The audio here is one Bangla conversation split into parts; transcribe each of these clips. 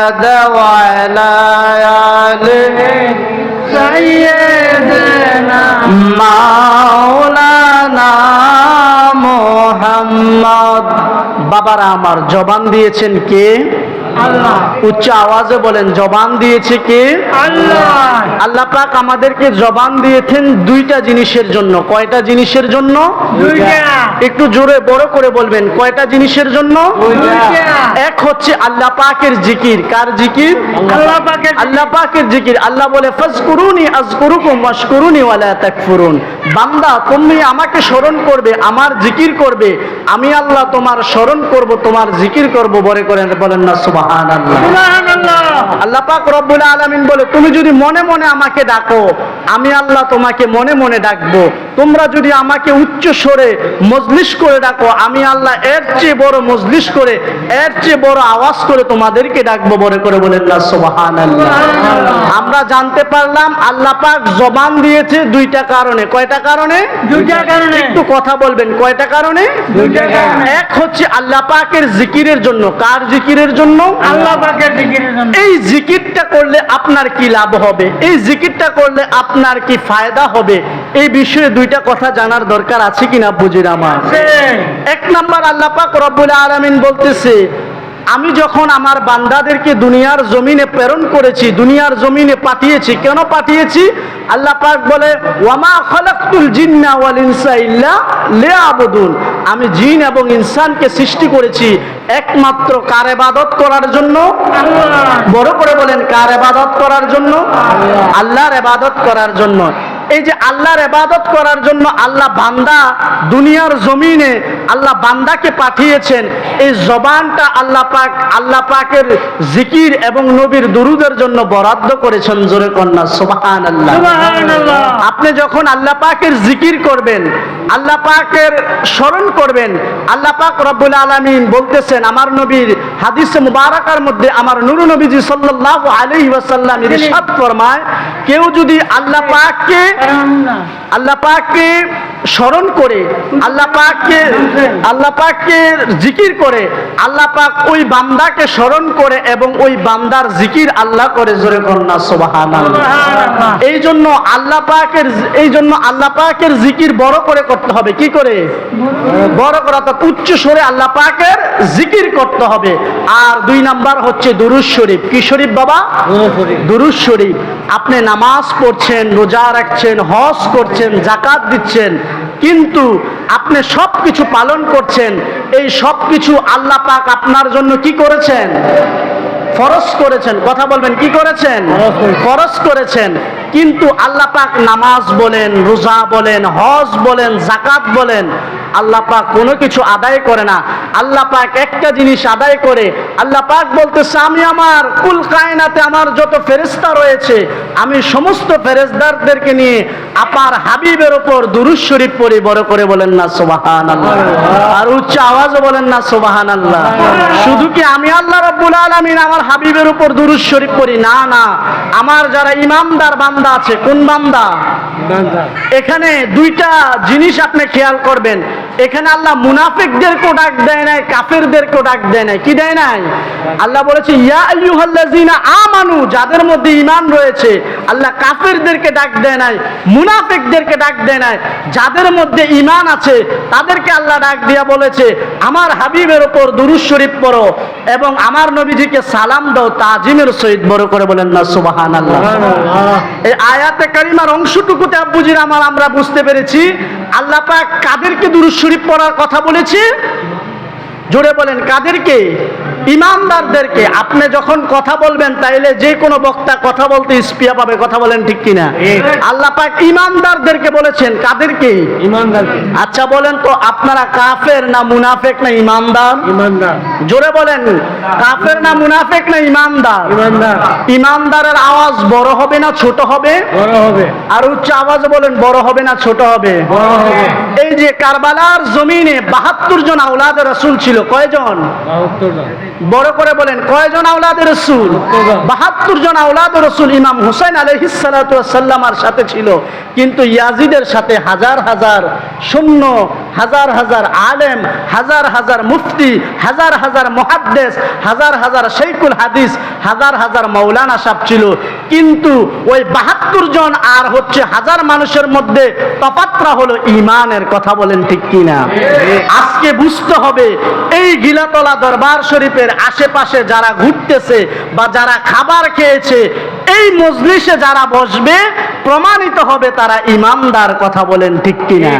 محمد وعلى آله سيدنا مولانا মোহাম্মদ বাবারা আমার জবান দিয়েছেন কে আল্লাহ উচ্চ আওয়াজে বলেন জবান দিয়েছে কে? আল্লাহ। আল্লাহ পাক আমাদেরকে জবান দিয়েছেন দুইটা জিনিসের জন্য। কয়টা জিনিসের জন্য? একটু জোরে বড় করে বলবেন কয়টা জিনিসের জন্য? এক হচ্ছে আল্লাহ পাকের জিকির। কার জিকির? আল্লাহ পাকের আল্লাহ পাকের জিকির। আল্লাহ বলে ফাজকুরুনি আজকুরুকুম ওয়াশকুরুনি ওয়ালা তাকফুরুন। বান্দা তুমি আমাকে স্মরণ করবে আমার জিকির করবে। আমি আল্লাহ তোমার স্মরণ করব তোমার জিকির করব। বলে করেন বলেন না আল্লাহ পাক রব্বুল আলামিন বলে তুমি যদি মনে মনে আমাকে ডাকো আমি আল্লাহ তোমাকে মনে মনে ডাকবো। তোমরা যদি আমাকে উচ্চ স্বরে মজলিস করে ডাকো আমি আল্লাহ এর চেয়ে বড় মজলিস করে এর চেয়ে বড় আওয়াজ করে তোমাদেরকে ডাকবো বলে করে সুবহানাল্লাহ। আমরা জানতে পারলাম আল্লাহ পাক জবান দিয়েছে দুইটা কারণে। কয়টা কারণে? দুইটা কারণে। একটু কথা বলবেন কয়টা কারণে? দুইটা কারণে। এক হচ্ছে আল্লাহ পাকের জিকিরের জন্য। কার জিকিরের জন্য? আল্লাহ পাকের জিকিরের জন্য। এই জিকিরটা করলে আপনার কি লাভ হবে? এই জিকিরটা করলে আপনার কি ফায়দা হবে? এই বিষয়ে দুইটা কথা জানার দরকার আছে কিনা বুঝির আমার? এক নাম্বার আল্লাহ পাক রব্বুল আলামিন বলতেছে আমি যখন আমার বান্দাদেরকে দুনিয়ার জমিনে প্রেরণ করেছি, দুনিয়ার জমিনে পাঠিয়েছি, কেন পাঠিয়েছি? আল্লাহ পাক বলে, ওয়ামা খালাকতুল জিন্না ওয়াল ইনসা ইল্লা লিয়াবুদুন। আমি জিন এবং ইনসানকে সৃষ্টি করেছি একমাত্র কার ইবাদত করার জন্য? বড় করে বলেন, কার এবাদত করার জন্য? আল্লাহর এবাদত করার জন্য। এই যে আল্লাহর এবাদত করার জন্য আল্লাহ বান্দা দুনিয়ার জমিনে আল্লাহ বান্দাকে পাঠিয়েছেন এই জবানটা আল্লাহ পাক আল্লাহ পাকের জিকির এবং নবীর দুরুদের জন্য বরাদ্দ করেছেন জোরে কন্যা সুবহান আল্লাহ আপনি যখন আল্লাহ পাকের জিকির করবেন আল্লাহ পাকের স্মরণ করবেন আল্লাহ পাক রব্বুল আলামিন বলতেছেন আমার নবীর হাদিসে মুবারাকার মধ্যে আমার নুরু নবীজি সাল্লাল্লাহু আলাইহি ওয়াসাল্লাম ইরশাদ ফরমায় কেউ যদি আল্লাহ পাককে আল্লাহ পাককে স্মরণ করে আল্লাহ পাককে আল্লাহ পাককে জিকির করে আল্লাহ পাক ওই বান্দাকে স্মরণ করে এবং ওই বান্দার জিকির আল্লাহ করে জোরে কন্যা সুবহানাল্লাহ। সুবহানাল্লাহ। এই জন্য আল্লাহ পাকের এই জন্য আল্লাহ পাকের জিকির বড় করে করতে হবে কি করে? বড় করে অর্থাৎ উচ্চ স্বরে আল্লাহ পাকের জিকির করতে হবে। আর দুই নাম্বার হচ্ছে দুরুজ শরীফ। কি শরীফ বাবা? দুরুজ শরীফ। আপনি নামাজ পড়ছেন রোজা রাখছেন হজ করছেন জাকাত দিচ্ছেন কিন্তু আপনি সব কিছু পালন করছেন এই সব কিছু আল্লাহ পাক আপনার জন্য কি করেছেন? ফরস করেছেন। কথা বলবেন কি করেছেন? ফরজ করেছেন। কিন্তু আল্লাহ পাক নামাজ বলেন রোজা বলেন হজ বলেন জাকাত বলেন আল্লাহ পাক কোনো কিছু আদায় করে না। আল্লাহ পাক একটা জিনিস আদায় করে আল্লাহ পাক বলতেছে আমি আমার কুল কায়নাতে আমার যত ফেরেস্তা রয়েছে আমি সমস্ত ফেরেস্তারদেরকে নিয়ে আপার হাবিবের ওপর দুরুজ শরীফ পড়ি বড় করে বলেন না সোবাহান আল্লাহ আর উচ্চ আওয়াজও বলেন না সোবাহান আল্লাহ শুধু কি আমি আল্লাহ রব্বুল আলামিন আমার হাবিবের উপর দুরুজ শরীফ পড়ি? না না। আমার যারা ইমামদার বান্দা আছে কোন বান্দা এখানে দুইটা জিনিস আপনি খেয়াল করবেন। এখানে আল্লাহ মুনাফিকদেরকেও ডাক দেয় নাই কাফেরদেরকেও ডাক দেয় নাই। কি দেয় নাই? আল্লাহ বলেছে ইয়া আইয়ুহাল্লাযিনা আমানু যাদের মধ্যে ঈমান রয়েছে আল্লাহ কাফেরদেরকে ডাক দেয় নাই মুনাফিকদেরকে ডাক দেয় নাই। যাদের মধ্যে ঈমান আছে তাদেরকে আল্লাহ ডাক দিয়া বলেছে আমার হাবিবের ওপর দুরুজ শরীফ পড়ো এবং আমার নবীজিকে সালাম দাও তাজিমের সহিত বড় করে বলেন না সুবহানাল্লাহ। এই আয়াতে কারিমার অংশটুকুতে বুঝির আমার, আমরা বুঝতে পেরেছি। আল্লাহ পাক কাদেরকে দুরুদ পড়ার কথা বলেছে? জোরে বলেন, কাদেরকে? ইমানদারদেরকে আপনি যখন কথা বলবেন তাইলে যে কোনো বক্তা কথা বলতে স্পিয়া পাবে কথা বলেন ঠিক কিনা। আল্লাহ পাক ইমানদারদেরকে বলেছেন কাদেরকে? ইমানদার। আচ্ছা বলেন তো আপনারা কাফের না মুনাফেক না ইমানদার? ইমানদার। জোরে বলেন কাফের না মুনাফেক না ইমানদার? ইমানদার। ইমানদারের আওয়াজ বড় হবে না ছোট হবে? বড় হবে। আর উচ্চ আওয়াজে বলেন বড় হবে না ছোট হবে? বড় হবে। এই যে কারবালার জমিনে বাহাত্তর জন আউলাদ রসুল ছিল কয়জন? বাহাত্তর জন। বড় করে বলেন কয়জন আওলাদের রসুল? বাহাত্তর জন আওলাদ রসুল ইমাম হুসাইন আলহিসাল্লামার সাথে ছিল। কিন্তু ইয়াজিদের সাথে হাজার হাজার শূন্য হাজার হাজার আলেম হাজার হাজার মুফতি হাজার হাজার মহাদ্দেশ হাজার হাজার শেখুল হাদিস হাজার হাজার মৌলানা সাহ ছিল। কিন্তু ওই বাহাত্তর জন আর হচ্ছে হাজার মানুষের মধ্যে তপাত্রা হলো ইমানের কথা বলেন ঠিক কিনা? আজকে বুঝতে হবে এই গিলাতলা দরবার শরীফের আশেপাশে যারা ঘুরতেছে বা যারা খাবার খেয়েছে, এই মজলিসে যারা বসবে, প্রমাণিত হবে তারা ইমামদার কথা বলেন ঠিক কিনা।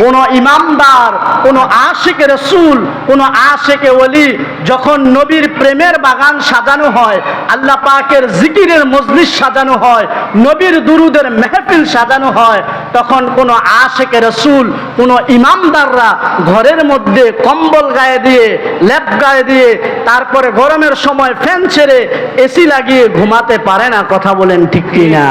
কোন ইমামদার, কোন আশেকে রসুল, কোন আশেকে ওলি যখন নবীর প্রেমের বাগান সাজানো হয়, আল্লাহ পাকের জিকিরের মজলিস সাজানো হয়, নবীর দুরুদের মেহফিল সাজানো হয়, তখন কোন আশেকে রসুল, কোন ইমামদাররা ঘরের মধ্যে কম্বল গায়ে দিয়ে ল্যাপ গায়ে দিয়ে তারপরে গরমের সময় ফ্যান ছেড়ে এসি লাগিয়ে ঘুমাতে পারে না কথা বলেন ঠিক কিনা?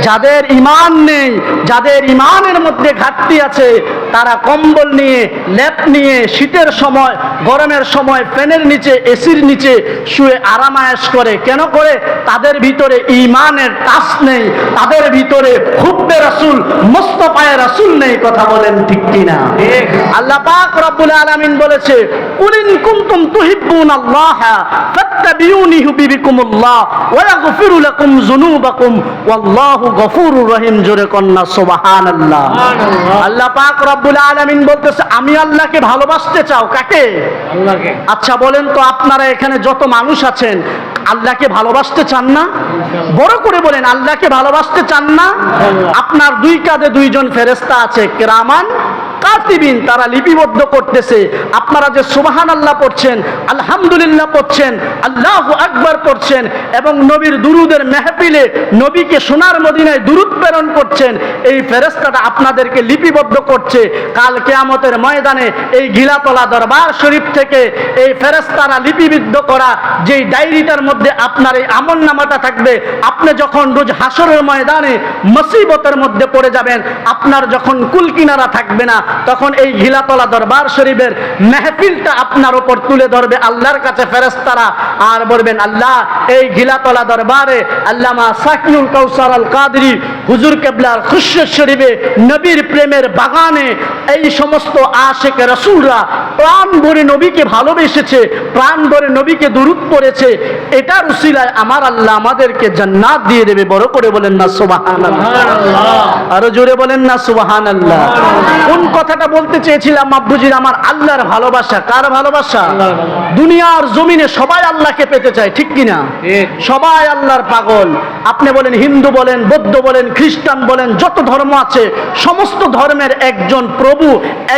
যাদের ইমান নেই যাদের ইমানের মধ্যে ঘাটতি আছে তারা কম্বল নিয়ে ল্যাপ নিয়ে শীতের সময় গরমের সময় ফ্যানের নিচে এসির নিচে শুয়ে আরামায়াস করে। কেন করে? তাদের ভিতরে ইমানের টাচ নেই তাদের ভিতরে হুব্বে রাসুল মোস্তফায় রাসুল নেই কথা বলেন ঠিক কিনা? আল্লাহ পাক রব্বুল আলামিন বলেছে কুলিন কুনতুম তুহিব্বুন যুনুবাকুম ওয়াল্লাহু গফুরুর রহিম জোরে কন্না সুবহানাল্লাহ। সুবহানাল্লাহ। আল্লাহ পাক রব্বুল আলামিন বলতেছে আমি আল্লাহকে ভালোবাসতে চাও কাকে? আল্লাহকে। আচ্ছা বলেন তো আপনারা এখানে যত মানুষ আছেন আল্লাহকে ভালোবাসতে চান না? বড় করে বলেন আল্লাহকে ভালোবাসতে চান না? আপনার দুই কাঁধে দুইজন ফেরেস্তা আছে কেরামান কাতিবিন তারা লিপিবদ্ধ করতেছে। আপনারা যে সুবাহান আল্লাহ পড়ছেন, আলহামদুলিল্লাহ পড়ছেন, আল্লাহ আকবার পড়ছেন, এবং নবীর দুরুদের মেহফিলে নবীকে সোনার মদিনায় দুরুদ প্রেরণ করছেন, এই ফেরেস্তাটা আপনাদেরকে লিপিবদ্ধ করছে। কাল কেয়ামতের ময়দানে এই গিলাতলা দরবার শরীফ থেকে এই ফেরেস্তারা লিপিবদ্ধ করা, যেই ডায়েরিটার মধ্যে আপনার এই আমল নামাটা থাকবে, আপনি যখন রোজ হাসরের ময়দানে মসিবতের মধ্যে পড়ে যাবেন, আপনার যখন কুলকিনারা থাকবে না তখন এই গিলাতলা দরবার শরীফের মেহফিলটা আপনার উপর তুলে ধরবে আল্লাহর কাছে ফেরেস্তারা আর বলবেন আল্লাহ এই গিলাতলা দরবারে আল্লামা সাকিউল কৌসার আল কাদরি হুজুর কেবলার খুশের শরীফে নবীর প্রেমের বাগানে এই সমস্ত আশেক রসুলরা প্রাণ ভরে নবীকে ভালোবেসেছে প্রাণ ভরে নবীকে দুরুদ পড়েছে। এটার উসিলায় আমার আল্লাহ আমাদেরকে জান্নাত দিয়ে দেবে। বড় করে বলেন না সুবহানাল্লাহ। আরও জোরে বলেন না সুবাহান আল্লাহ কোন কথাটা বলতে চেয়েছিলাম আব্বুজির আমার আল্লাহর ভালোবাসা। কার ভালোবাসা? দুনিয়ার জমিনে সবাই আল্লাহকে পেতে চায় ঠিক কিনা সবাই আল্লাহর পাগল। আপনি বলেন হিন্দু বলেন বৌদ্ধ বলেন খ্রিস্টান বলেন যত ধর্ম আছে সমস্ত ধর্মের একজন প্রভু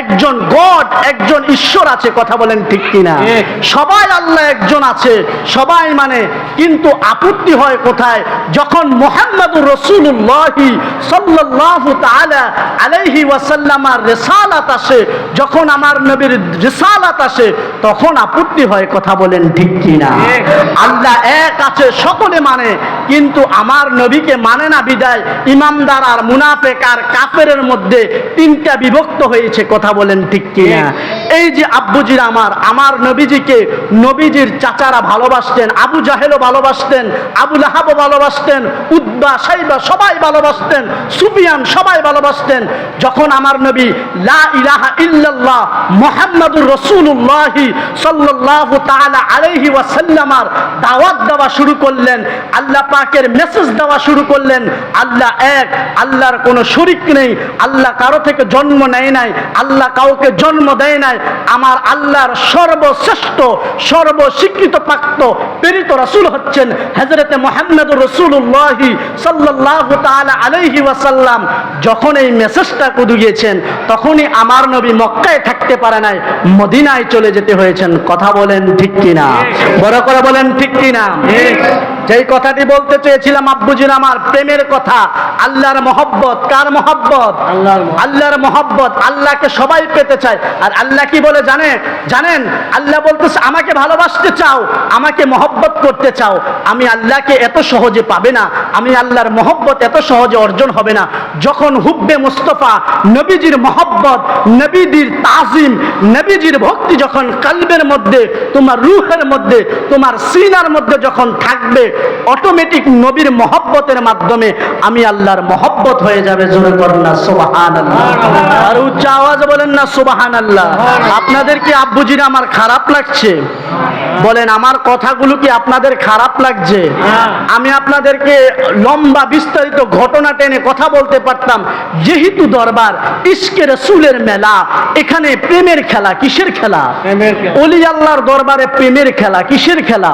একজন গড একজন ঈশ্বর আছে কথা বলেন ঠিক কিনা। সবাই আল্লাহ একজন আছে সবাই মানে কিন্তু আপত্তি হয় কোথায়? যখন মোহাম্মদুর রসুল্লাহি তাআলা আলাইহি ওয়াসাল্লামার রিসালাত আসে যখন আমার নবীর রিসালাত আসে তখন আপত্তি হয় কথা বলেন ঠিক কিনা। আল্লাহ এক আছে সকলে মানে কিন্তু আমার নবীকে মানে না বিদায়। ইমামদার আর মুনাফেক আর কাফেরের মধ্যে তিনটা বিভক্ত হয়েছে কথা বলেন ঠিক কিনা। এই যে আব্বুজির আমার আমার নবীজিকে নবীজির চাচারা ভালোবাসতেন আবু জাহেলও ভালোবাসতেন আবু লাহাবও ভালোবাসতেন উদ্বা সাইবা সবাই ভালোবাসতেন সুফিয়ান সবাই ভালোবাসতেন। যখন আমার নবী জন্ম নেয় নাই, আল্লাহ কাউকে জন্ম দেয় নাই, আমার আল্লাহর সর্বশ্রেষ্ঠ, সর্বস্বীকৃত প্রাপ্ত, প্রেরিত রসুল হচ্ছেন হযরতে মুহাম্মদুর রাসূলুল্লাহি সাল্লাল্লাহু তাআলা আলাইহি ওয়াসাল্লাম। যখন এই মেসেজটা কুদু গিয়েছেন তখনই আমার নবী মক্কায় থাকতে পারে নাই মদিনায় চলে যেতে হয়েছেন। কথা বলেন ঠিক কিনা? বড় করে বলেন ঠিক কিনা। যেই কথাটি বলতে চেয়েছিলাম আব্বুজির আমার প্রেমের কথা। আল্লাহর মহব্বত কার মহব্বত? আল্লাহর মহব্বত। আল্লাহর মহব্বত আল্লাহকে সবাই পেতে চায়। আর আল্লাহ কি বলে জানে? জানেন আল্লাহ বলতেছে আমাকে ভালোবাসতে চাও আমাকে মহব্বত করতে চাও। আমি আল্লাহকে এত সহজে পাবে না আমি আল্লাহর মহব্বত এত সহজে অর্জন হবে না। যখন হুব্বে মুস্তফা নবীজির মহব্বত নবীজির তাজিম নবীজির ভক্তি যখন কালবের মধ্যে তোমার রুহের মধ্যে তোমার সিনার মধ্যে যখন থাকবে অটোমেটিক নবীর মহব্বতের মাধ্যমে আমি আল্লাহর মহব্বত হয়ে যাবে জোরে করেন না সুবাহান আর উচ্চ আওয়াজে বলেন না সুবাহান আল্লাহ আপনাদের কি আব্বুজির আমার খারাপ লাগছে? বলেন আমার কথাগুলো কি আপনাদের খারাপ লাগছে। আমি আপনাদেরকে লম্বা বিস্তারিত ঘটনা টেনে কথা বলতে পারতাম। যেহেতু দরবার ইস্কের সুলের মেলা এখানে প্রেমের খেলা কিসের খেলা। অলি আল্লাহর দরবারে প্রেমের খেলা কিসের খেলা।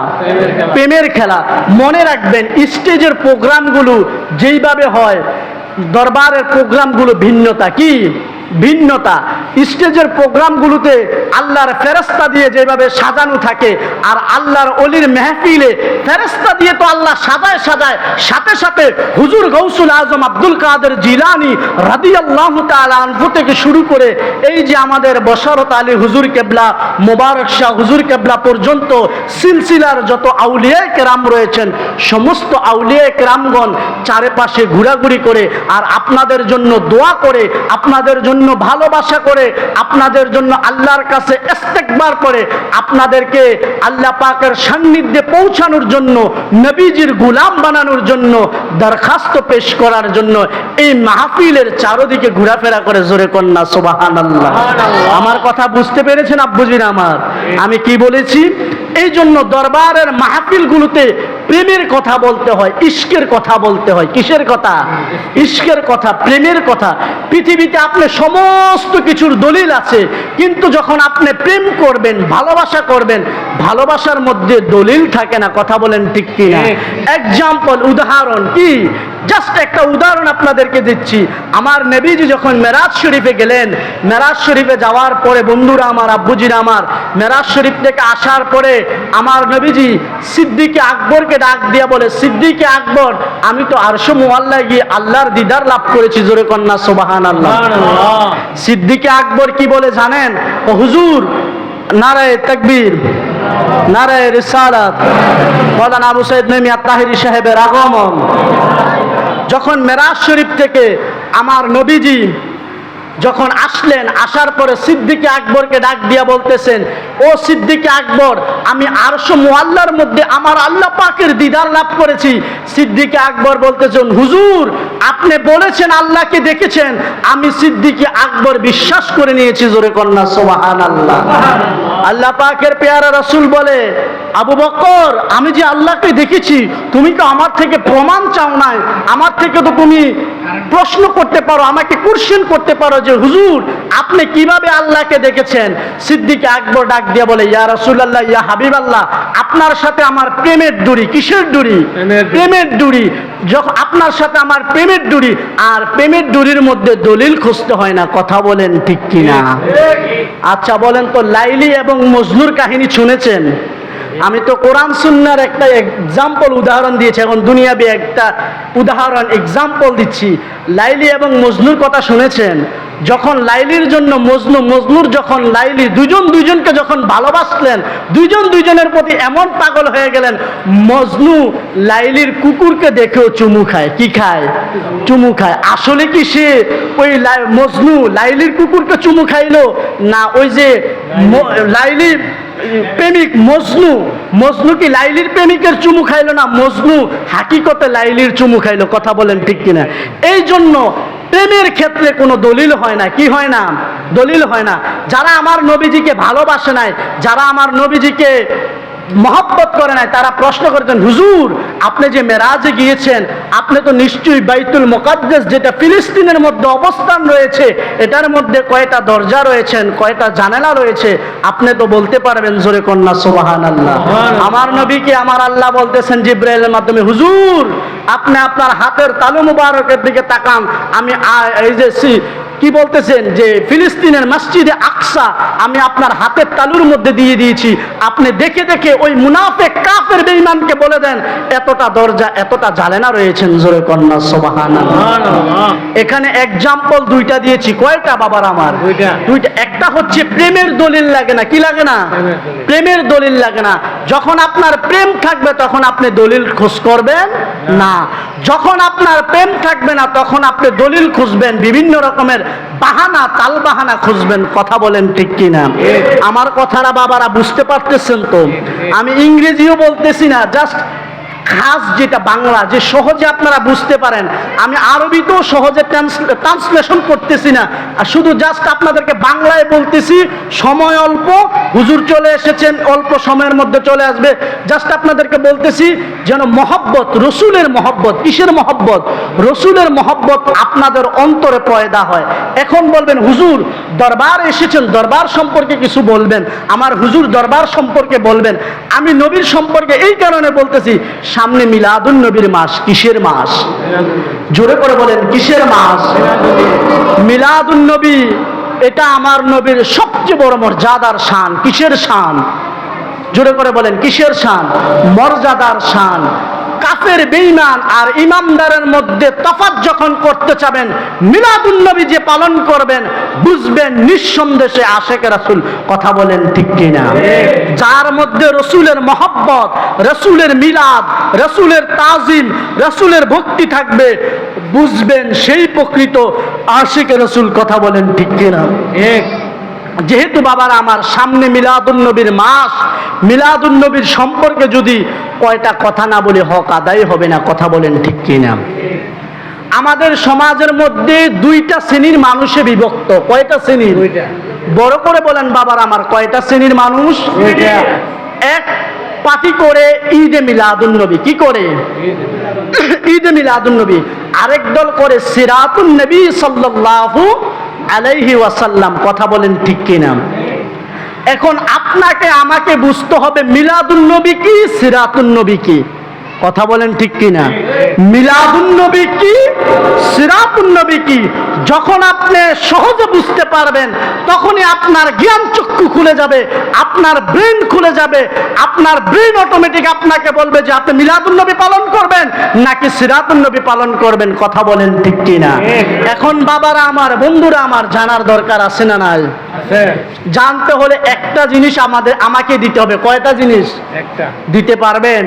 প্রেমের খেলা। মনে রাখবেন স্টেজের প্রোগ্রামগুলো যেইভাবে হয় দরবারের প্রোগ্রামগুলো ভিন্নতা কি? ভিন্নতা। স্টেজের প্রোগ্রামগুলোতে আল্লাহর ফেরস্তা দিয়ে যেভাবে সাজানো থাকে আর আল্লাহর অলির মেহফিলে ফেরস্তা দিয়ে তো আল্লাহ সাজায় সাজায়, সাথে সাথে হুজুর গৌসুল আজম আব্দুল কাদের জিলানি রাদি আল্লাহ আনহু থেকে শুরু করে এই যে আমাদের বশরত আলী হুজুর কেবলা, মোবারক শাহ হুজুর কেবলা পর্যন্ত সিলসিলার যত আউলিয়া কেরাম রয়েছেন, সমস্ত আউলিয়া কেরামগণ চারিপাশে ঘোরাঘুরি করে আর আপনাদের জন্য দোয়া করে, আপনাদের জন্য ভালোবাসা করে আপনাদের জন্য আল্লাহর কাছে ইস্তেকবার করে আপনাদেরকে আল্লাহ পাকের সান্নিধ্যে পৌঁছানোর জন্য নবীজির গুলাম বানানোর জন্য দরখাস্ত পেশ করার জন্য এই মাহফিলের চারদিকে ঘোরাফেরা করে জোরে কন্যা সুবাহান আল্লাহ আমার কথা বুঝতে পেরেছেন আব্বুজির আমার। আমি কি বলেছি? এই জন্য দরবারের মাহফিলগুলোতে প্রেমের কথা বলতে হয় ইশকের কথা বলতে হয়। কিসের কথা? ইশকের কথা প্রেমের কথা। পৃথিবীতে আপনি সমস্ত কিছুর দলিল আছে কিন্তু যখন আপনি প্রেম করবেন ভালোবাসা করবেন ভালোবাসার মধ্যে দলিল থাকে না কথা বলেন ঠিক কি না এক্সাম্পল উদাহরণ কি? জাস্ট একটা উদাহরণ আপনাদেরকে দিচ্ছি। আমার নেবিজি যখন মেরাজ শরীফে গেলেন মেরাজ শরীফে যাওয়ার পরে বন্ধুরা আমার আব্বুজিরা আমার মেরাজ শরীফ থেকে আসার পরে আমার নবীজি সিদ্দিকে আকবরকে ডাক দিয়া বলে সিদ্দিকে আকবর আমি তো আরশো মোয়াল্লায় গিয়ে আল্লাহর দিদার লাভ করেছি জোরে কন্যা সোবাহান আল্লাহ সিদ্দিকে আকবর কি বলে জানেন? ও হুজুর নারায় তাকবীর নারায় রিসালাত। মৌলানা আবু সৈয়দ নেমিয়া তাহিরি সাহেবের আগমন। যখন মেরাজ শরীফ থেকে আমার নবীজি যখন আসলেন, আসার পরে সিদ্দিকে আকবরকে ডাক দিয়া বলতেছেন, ও সিদ্দিকে আকবর, আমি আরশো মোয়াল্লার মধ্যে আমার আল্লাহ পাকের দিদার লাভ করেছি। সিদ্দিকে আকবর বলতেছেন, হুজুর, আপনি বলেছেন আল্লাহকে দেখেছেন, আমি সিদ্দিকে আকবর বিশ্বাস করে নিয়েছি, জোরে কন্যা সোহান আল্লাহ আল্লাহ পাকের পেয়ারা রসুল বলে, আবু বকর আমি যে আল্লাহকে দেখেছি, তুমি তো আমার থেকে প্রমাণ চাও নাই, আমার থেকে তো তুমি প্রশ্ন করতে পারো আমাকে কোশ্চেন করতে পারো যে হুজুর আপনি কীভাবে আল্লাহকে দেখেছেন? সিদ্দিকে আকবর ডাক দিয়ে বলে ইয়া রসুল্লাহ ইয়া হাবিব আল্লাহ আপনার সাথে আমার প্রেমের দড়ি কিসের দড়ি প্রেমের দড়ি। যখন আপনার সাথে আমার প্রেমের দড়ি আর প্রেমের দড়ির মধ্যে দলিল খুঁজতে হয় না কথা বলেন ঠিক কিনা? আচ্ছা বলেন তো লাইলি এবং মজনুর কাহিনী শুনেছেন? আমি তো কোরআন, সুন্নার একটা এক্সাম্পল উদাহরণ দিয়েছি, এখন দুনিয়াবি একটা উদাহরণ এক্সাম্পল দিচ্ছি। লাইলি এবং মজনুর কথা শুনেছেন, যখন লাইলির জন্য মজনু, মজনুর যখন লাইলি দুজন দুইজনকে যখন ভালোবাসলেন, দুইজন দুইজনের প্রতি এমন পাগল হয়ে গেলেন, মজনু লাইলির কুকুরকে দেখেও চুমু খায়। কি খায়? চুমু খায়। আসলে কি সে ওই মজনু লাইলির কুকুরকে চুমু খাইলো? না, ওই যে লাইলির প্রেমিক মজনু মজনু কি লাইলির প্রেমিকের চুমু খাইলো না? মজনু হাকিকতে লাইলির চুমু খাইলো, কথা বলেন ঠিক কিনা? এই জন্য প্রেমের ক্ষেত্রে কোনো দলিল হয় না। কি হয় না? দলিল হয় না। যারা আমার নবীজিকে ভালোবাসে নাই, যারা আমার নবীজিকে মহব্বত করে নাই তারা প্রশ্ন করেছেন হুজুর আপনি যে মেরাজে গিয়েছেন আপনি তো নিশ্চয়ই বাইতুল মোকাদ্দেস যেটা ফিলিস্তিনের মধ্যে অবস্থান রয়েছে এটার মধ্যে কয়টা দরজা রয়েছেন কয়টা জানালা রয়েছে আপনি তো বলতে পারবেন জোরে কন্যা সোবাহান আল্লাহ আমার নবীকে আমার আল্লাহ বলতেছেন জিব্রাইলের মাধ্যমে হুজুর আপনি আপনার হাতের তালু মুবারকের দিকে তাকান আমি এই যে কি বলতেছেন যে ফিলিস্তিনের মসজিদে আকসা আমি আপনার হাতের তালুর মধ্যে দিয়ে দিয়েছি। আপনি দেখে দেখে ওই মুনাফেক কাফের বেঈমানকে বলে দেন এতটা দরজা এতটা জালেনা রয়েছেন জোরে কন্যা সুবহানাল্লাহ। এখানে এক্সাম্পল দুইটা দিয়েছি। কয়টা বাবার আমার। দুইটা। একটা হচ্ছে প্রেমের দলিল লাগে না। কি লাগে না? প্রেমের দলিল। লাগে না। যখন আপনার প্রেম থাকবে তখন আপনি দলিল খোঁজ করবেন না। যখন আপনার প্রেম থাকবে না তখন আপনি দলিল খুঁজবেন বিভিন্ন রকমের। বাহানা, তাল বাহানা খুঁজবেন, কথা বলেন ঠিক কিনা? আমার কথাটা বাবারা বুঝতে পারতেছেন তো। আমি ইংরেজিও বলতেছি না জাস্ট খাস যেটা বাংলা, যে সহজে আপনারা বুঝতে পারেন। আমি আরবিতেও সহজে ট্রান্সলেশন করতেছি না। আর শুধু জাস্ট আপনাদেরকে বাংলায় বলতেছি, সময় অল্প, হুজুর চলে এসেছেন, অল্প সময়ের মধ্যে চলে আসবে। জাস্ট আপনাদেরকে বলতেছি, যেন মহব্বত, রসুলের মহব্বত, কিসের মহব্বত? রসুলের মহব্বত আপনাদের অন্তরে পয়দা হয়। এখন বলবেন, হুজুর, দরবার এসেছেন, দরবার সম্পর্কে কিছু বলবেন। আমার হুজুর দরবার সম্পর্কে বলবেন। আমি নবীর সম্পর্কে এই কারণে বলতেছি সামনে মিলাদুন নবীর মাস, কিসের মাস? জোরে করে বলেন, কিসের মাস? মিলাদুন নবী, এটা আমার নবীর সবচেয়ে বড় মর্যাদার শান। কিসের শান? জোরে করে বলেন, কিসের শান? মর্যাদার শান। কাফের বেঈমান আর ইমামদারের মধ্যে তফাৎ যখন করতে চাবেন, মিলাদুন নবী যে পালন করবেন, বুঝবেন নিঃসন্দেশে আশেক রাসুল কথা বলেন ঠিক কিনা। যার মধ্যে রসুলের মহব্বত, রসুলের মিলাদ, রসুলের তাজিম, রসুলের ভক্তি থাকবে, বুঝবেন সেই প্রকৃত আশেক রসুল কথা বলেন ঠিক কিনা। ঠিক যেহেতু বাবার আমার সামনে মিলাদুন্নবীর মাস মিলাদুন্নবীর সম্পর্কে যদি কয়টা কথা না বলে হক আদায় হবে না কথা বলেন ঠিক কিনা? আমাদের সমাজের মধ্যে দুইটা শ্রেণির মানুষে বিভক্ত। কয়টা শ্রেণির? বড় করে বলেন বাবার আমার কয়টা শ্রেণির মানুষ? এক পার্টি করে ঈদে মিলাদুন্নবী কি করে? ঈদে মিলাদুন্নবী আরেক দল করে সিরাতুন নবী সাল্লাল্লাহু আলাইহি ওয়াসাল্লাম, কথা বলেন ঠিক কিনা? এখন আপনাকে, আমাকে বুঝতে হবে মিলাদুন নবী কি, সিরাতুন নবী কি? কথা বলেন ঠিক কিনা? মিলাদুন নবী কি? সিরাতুন নবী কি? যখন আপনি সহজে বুঝতে পারবেন তখনই আপনার জ্ঞান চক্ষু খুলে যাবে আপনার ব্রেন খুলে যাবে আপনার ব্রেন অটোমেটিক আপনাকে বলবে যে আপনি মিলাদুন নবী পালন করবেন নাকি সিরাতুন নবী পালন করবেন কথা বলেন ঠিক কিনা? এখন বাবারা আমার বন্ধুরা আমার জানার দরকার আছে না নাই? আছে। জানতে হলে একটা জিনিস আমাদের আমাকে দিতে হবে। কয়টা জিনিস? একটা। দিতে পারবেন?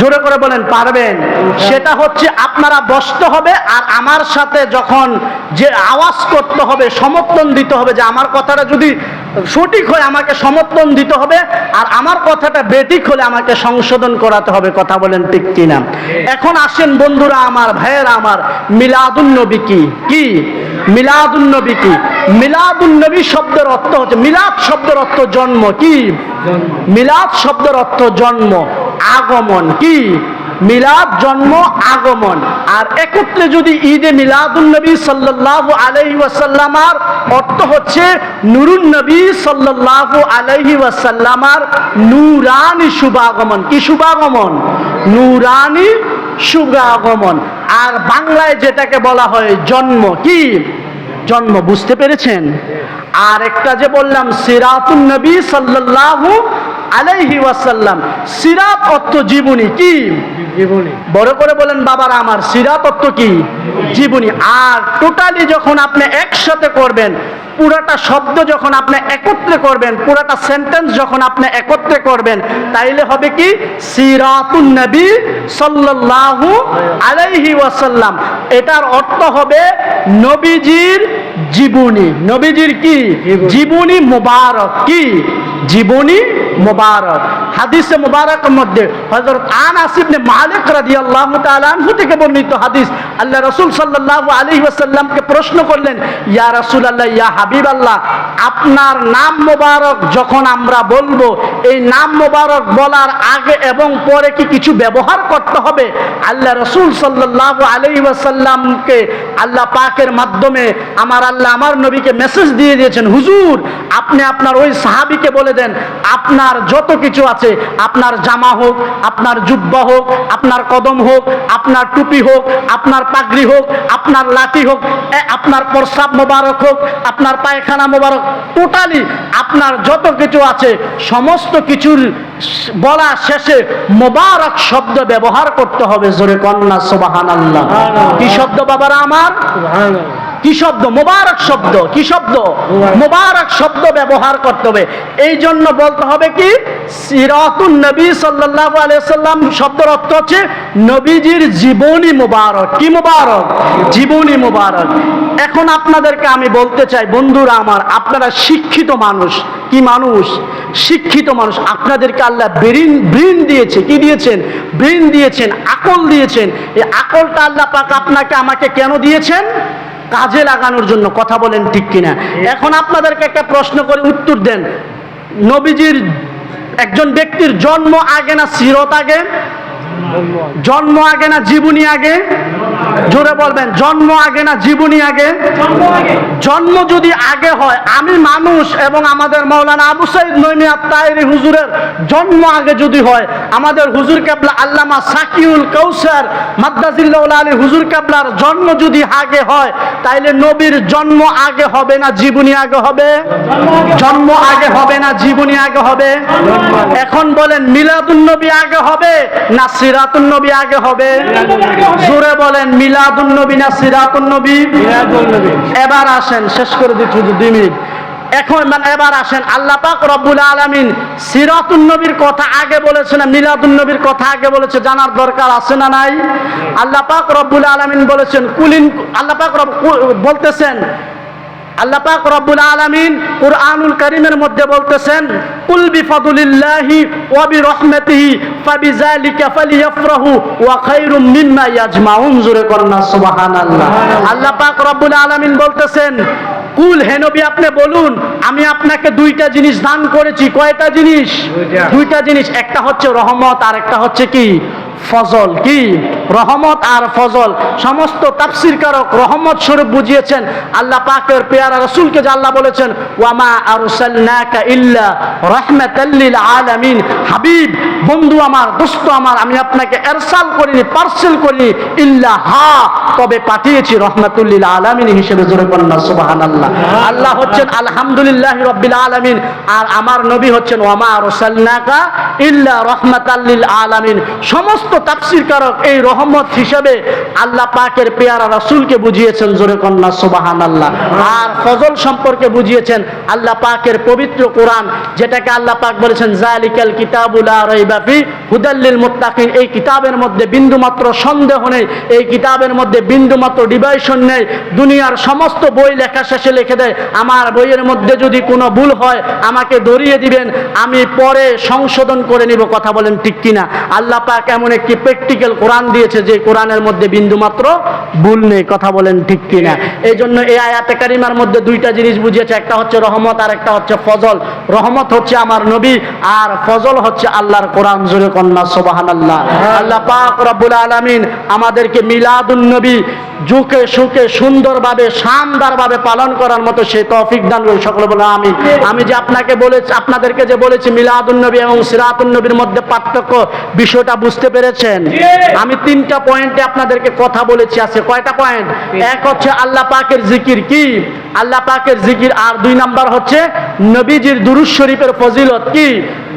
জোরে করে বলেন পারবেন। সেটা হচ্ছে আপনারা বসতে হবে আর আমার সাথে যখন যে আওয়াজ করতে হবে সমর্থন দিতে হবে যে আমার কথাটা যদি সঠিক হয়ে আমাকে সমর্থন দিতে হবে আর আমার কথাটা বেঠিক হলে আমাকে সংশোধন করাতে হবে কথা বলেন ঠিক কিনা। এখন আসেন বন্ধুরা আমার ভাইয়েরা আমার মিলাদুন নবী কি? কি? মিলাদুন নবী কি? মিলাদুন নবী শব্দের অর্থ হচ্ছে মিলাদ শব্দের অর্থ জন্ম কি? মিলাদ শব্দের অর্থ জন্ম আগমন কি? মিলাদ জন্ম আগমন। আর একত্রে যদি ঈদে মিলাদুন নবী সাল্লাল্লাহু আলাইহি ওয়াসাল্লামার অর্থ হচ্ছে নুরুন নবী সাল্লাল্লাহু আলাইহি ওয়াসাল্লামার নূরানি শুভাগমন। কি শুভাগমন? নূরানি শুভাগমন। আর বাংলায় যেটাকে বলা হয় জন্ম, কি? জন্ম, বুঝতে পেরেছেন? আর একটা যে বললাম, সিরাতুন নবী সাল্লাল্লাহু আলাইহি ওয়াসাল্লাম সিরাত অর্থ জীবনী কি? জীবনী। বড় করে বলেন বাবার আমার সিরাত অর্থ কি? জীবনী। আর টোটালি যখন আপনি একসাথে করবেন পুরাটা শব্দ যখন আপনি একত্রে করবেন পুরাটা সেন্টেন্স যখন আপনি একত্রে করবেন তাইলে হবে কি? সিরাতুন নবী সাল্লাল্লাহু আলাইহি ওয়াসাল্লাম। এটার অর্থ হবে নবীজির জীবনী। নবীজির কি? জীবনী। মুবারক। কি? জীবনী মুবারক। হাদিসে মুবারকের মধ্যে হযরত আনাস ইবনে মালিক রাদিয়াল্লাহু তাআলা আনহু থেকে বর্ণিত হাদিস, আল্লাহ রাসূল সাল্লাল্লাহু আলাইহি ওয়াসাল্লামকে প্রশ্ন করলেন, ইয়া রাসূলুল্লাহ, ইয়া হাবিবাল্লাহ, আপনার নাম মোবারক যখন আমরা বলব, এই নাম মোবারক বলার আগে এবং পরে কি কিছু ব্যবহার করতে হবে? আল্লাহ রসুল সাল্লাল্লাহু আলাইহি ওয়াসাল্লামকে আল্লাহ পাকের মাধ্যমে আমার আল্লাহ, আমার নবীকে মেসেজ দিয়ে দিয়েছেন, হুজুর, আপনি আপনার ওই সাহাবীকে বলে দেন, আপনার দুনিয়ার যত কিছু আছে আপনার জামা হোক আপনার জুব্বা হোক আপনার কদম হোক আপনার টুপি হোক আপনার পাগড়ি হোক আপনার লাঠি হোক এ, আপনার প্রস্রাব মোবারক হোক আপনার পায়খানা মোবারক টোটালি আপনার যত কিছু আছে সমস্ত কিছুর বলা শেষে মোবারক শব্দ ব্যবহার করতে হবে জোরে কন্যা সোবাহান আল্লাহ কি শব্দ বাবারা আমার? কি শব্দ? মোবারক শব্দ। কি শব্দ? মোবারক। শব্দ ব্যবহার করতে হবে। এই জন্য বলতে হবে কি? সিরাতুন নবী সাল্লাল্লাহু আলাইহি সাল্লাম শব্দের অর্থ হচ্ছে নবীজির জীবনী মোবারক। কি মোবারক? জীবনী মোবারক। এখন আপনাদেরকে আমি বলতে চাই বন্ধুরা আমার আপনারা শিক্ষিত মানুষ। কি মানুষ? শিক্ষিত মানুষ। আপনাদেরকে আল্লাহ ব্রেন ব্রেন দিয়েছে। কি দিয়েছেন? ব্রেন দিয়েছেন আকল দিয়েছেন। এই আকলটা আল্লাহ পাক আপনাকে আমাকে কেন দিয়েছেন? কাজে লাগানোর জন্য কথা বলেন ঠিক কিনা? এখন আপনাদেরকে একটা প্রশ্ন করে, উত্তর দেন। নবীজির একজন ব্যক্তির জন্ম আগে না সিরত আগে? জন্ম আগে না জীবনী আগে? জোরে বলবেন জন্ম আগে না জীবনী আগে? জন্ম যদি আগে হয় আমি মানুষ এবং আমাদের মৌলানা আবু সাইদ নৈমিয়া তাইরি হুজুরের জন্ম আগে যদি হয় আমাদের হুজুর কেবলা আল্লামা সাকিউল কৌসার মাদ্দাজিল্লাহ আলী হুজুর কেবলার জন্ম যদি আগে হয় তাইলে নবীর জন্ম আগে হবে না জীবনী আগে হবে? জন্ম আগে হবে। না জীবনী আগে হবে? এখন বলেন মিলাদুন নবী আগে হবে না সিরাতুন নবী আগে হবে। জোরে বলেন মিলাদুন নবী না সিরাতুন নবী মিলাদুন নবী এবার আসেন শেষ করে দিচ্ছি দুই মিনিট। এখন মানে এবার আসেন আল্লাহ পাক রব্বুল আলামিন সিরাতুন নবীর কথা আগে বলেছেন মিলাদুন নবীর কথা আগে বলেছে জানার দরকার আছে না নাই? আল্লাহ পাক রব্বুল আলামিন বলেছেন কুলিন আল্লাহ পাক বলতেছেন আল্লাহ পাক রব্বুল আলামিন কুরআনুল কারীমের মধ্যে বলতেছেন কুল বিফাদুলিল্লাহি ওয়া বিরহমাতিহি ফাবিযালিকা ফালিয়াফরাহু ওয়া খায়রুম মিম্মা ইয়াজমাউন। জোরে সুবহানাল্লাহ। আল্লাহ পাক রব্বুল আলামিন বলতেছেন কুল হে নবী আপনি বলুন আমি আপনাকে দুইটা জিনিস দান করেছি। কয়টা জিনিস। দুইটা জিনিস একটা হচ্ছে রহমত আর একটা হচ্ছে কি? ফজল কি? রহমত আর ফজল। সমস্ত তাফসির কারক রহমত স্বরূপ বুঝিয়েছেন আল্লাহ পাকের পেয়ারা রসুলকে যে আল্লাহ বলেছেন, ওয়ামা আরসালনাকা ইল্লা রাহমাতাল লিল আলামিন। হাবিব, বন্ধু আমার, দোস্ত আমার, আমি আপনাকে এরসাল করিনি, পার্সেল করিনি, ইল্লা হা, তবে পাঠিয়েছি রহমাতুল্লিল আলামিন হিসেবে জোরে কন্যা সুবহানাল্লাহ। আল্লাহ হচ্ছেন আলহামদুলিল্লাহ রব্বিল আলামিন, আর আমার নবী হচ্ছেন, ওয়ামা আরসালনাকা ইল্লা রহমাতাল্লিল আলামিন। সমস্ত তাফসির কারক এই রহমত হিসেবে আল্লাহ পাকের পেয়ারা রাসূলকে বুঝিয়েছেন, জোরে কন্যা, সুবহানাল্লাহ। আর ফজল সম্পর্কে বুঝিয়েছেন আল্লাহ পাকের পবিত্র কোরআন, যেটাকে আল্লাহ পাক বলেছেন, জালিকাল কিতাবুল লা রাইবা ফি হুদাল্লিল মুত্তাকিন এই কিতাবের মধ্যে বিন্দুমাত্র সন্দেহ নেই, এই কিতাবের মধ্যে বিন্দুমাত্র ডিভাইশন নেই, দুনিয়ার সমস্ত বই লেখা শেষে লিখে দেয়, আমার বইয়ের মধ্যে যদি কোনো ভুল হয়, আমাকে ধরিয়ে দিবেন, আমি পরে সংশোধন করে নিব কথা বলেন ঠিক কিনা। আল্লাহ পাক এমন একটি প্র্যাকটিক্যাল কোরআন দিয়েছে যে কোরআনের মধ্যে বিন্দুমাত্র ভুল নেই কথা বলেন ঠিক কিনা। এই জন্য এই আয়াতে কারিমার মধ্যে দুইটা জিনিস বুঝিয়েছে একটা হচ্ছে রহমত আর একটা হচ্ছে ফজল। রহমত হচ্ছে আমার নবী আর ফজল হচ্ছে আল্লাহর কোরআন জোরে কন্যা সোবাহান আল্লাহ আল্লাহ পাক রব্বুল আলামিন আমাদেরকে মিলাদুন নবী জুকে সুখে সুন্দরভাবে শানদারভাবে পালন করার মতো সে তৌফিক দান করুন সকলে বলে আমি আমি যে আপনাকে বলেছি আপনাদেরকে যে বলেছি মিলাদুন নবী এবং সিরাতুন নবীর মধ্যে পার্থক্য বিষয়টা বুঝতে পেরেছেন আমি তিনটা পয়েন্টে আপনাদেরকে কথা বলেছি আছে। কয়টা পয়েন্ট? এক হচ্ছে আল্লাহ পাকের জিকির কি? আল্লাহ পাকের জিকির। আর দুই নাম্বার হচ্ছে নবীজির দুরুজ শরীফের ফজিলত কি?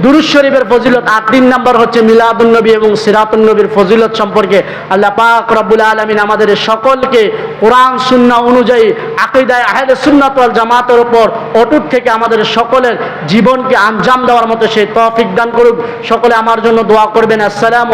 দুরুজ শরীফের ফজিলত। আর তিন নাম্বার হচ্ছে মিলাদুন নবী এবং সিরাতুন নবীর ফজিলত সম্পর্কে আল্লাহ পাক রব্বুল আলামিন আমাদের সকলকে কোরআন, সুন্নাহ অনুযায়ী আকীদায়ে আহলে সুন্নাত ওয়াল জামাতের উপর অটুট থেকে আমাদের সকলের জীবনকে আঞ্জাম দেওয়ার মতো সেই তৌফিক দান করুক। সকলে আমার জন্য দোয়া করবেন। আসসালামু